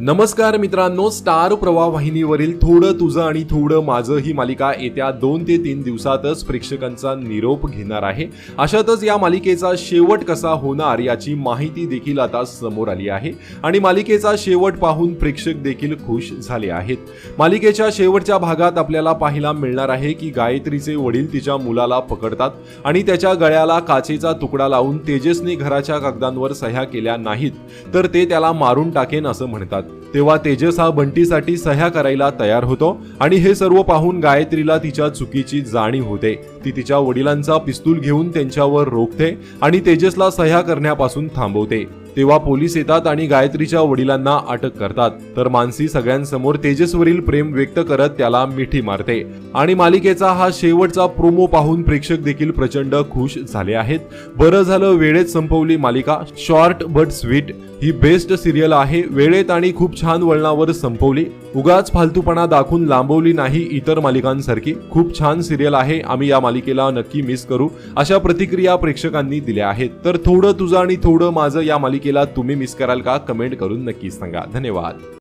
नमस्कार मित्रांनो स्टार प्रवाह वाहिनीवरील थोडं तुझं आणि थोडं माझं ही मालिका येत्या दोन ते तीन दिवसातच प्रेक्षकांचा निरोप घेणार आहे. अशातच या मालिकेचा शेवट कसा होणार याची माहिती देखील आता समोर आली आहे. आणि मालिकेचा शेवट पाहून प्रेक्षक देखील खुश झाले आहेत. मालिकेच्या शेवटच्या भागात आपल्याला पाहायला मिळणार आहे की गायत्रीचे वडील तिच्या मुलाला पकडतात आणि त्याच्या गळ्याला काचेचा तुकडा लावून तेजसने घराच्या कागदांवर सह्या केल्या नाहीत तर ते त्याला मारून टाकेन असं म्हणतात. तेव्हा तेजस हा बंटीसाठी सह्या करायला तयार होतो आणि हे सर्व पाहून गायत्रीला तिच्या चुकीची जाणीव होते. ती तिच्या वडिलांचा पिस्तूल घेऊन त्यांच्यावर रोखते आणि तेजसला सह्या करण्यापासून थांबवते. तेव्हा पोलीस येतात आणि गायत्रीच्या वडिलांना अटक करतात. तर मानसी सगळ्यांसमोर तेजसवरील प्रेम व्यक्त करत त्याला मिठी मारते. आणि मालिकेचा हा शेवटचा प्रोमो पाहून प्रेक्षक देखील प्रचंड खुश झाले आहेत. बरं झालं वेळेत संपवली मालिका. शॉर्ट बट स्वीट ही बेस्ट सिरियल आहे. वेळेत आणि खूप छान वळणावर संपवली. उगाच फालतूपणा दाखवून लांबवली नाही इतर मालिकांसारखी. खूप छान सिरियल आहे. आम्ही या मालिकेला नक्की मिस करू. अशा प्रतिक्रिया प्रेक्षकांनी दिल्या आहेत. तर थोडं तुझं आणि थोडं माझं या मालिकेला तुम्ही मिस कराल का? कमेंट करून नक्की सांगा. धन्यवाद.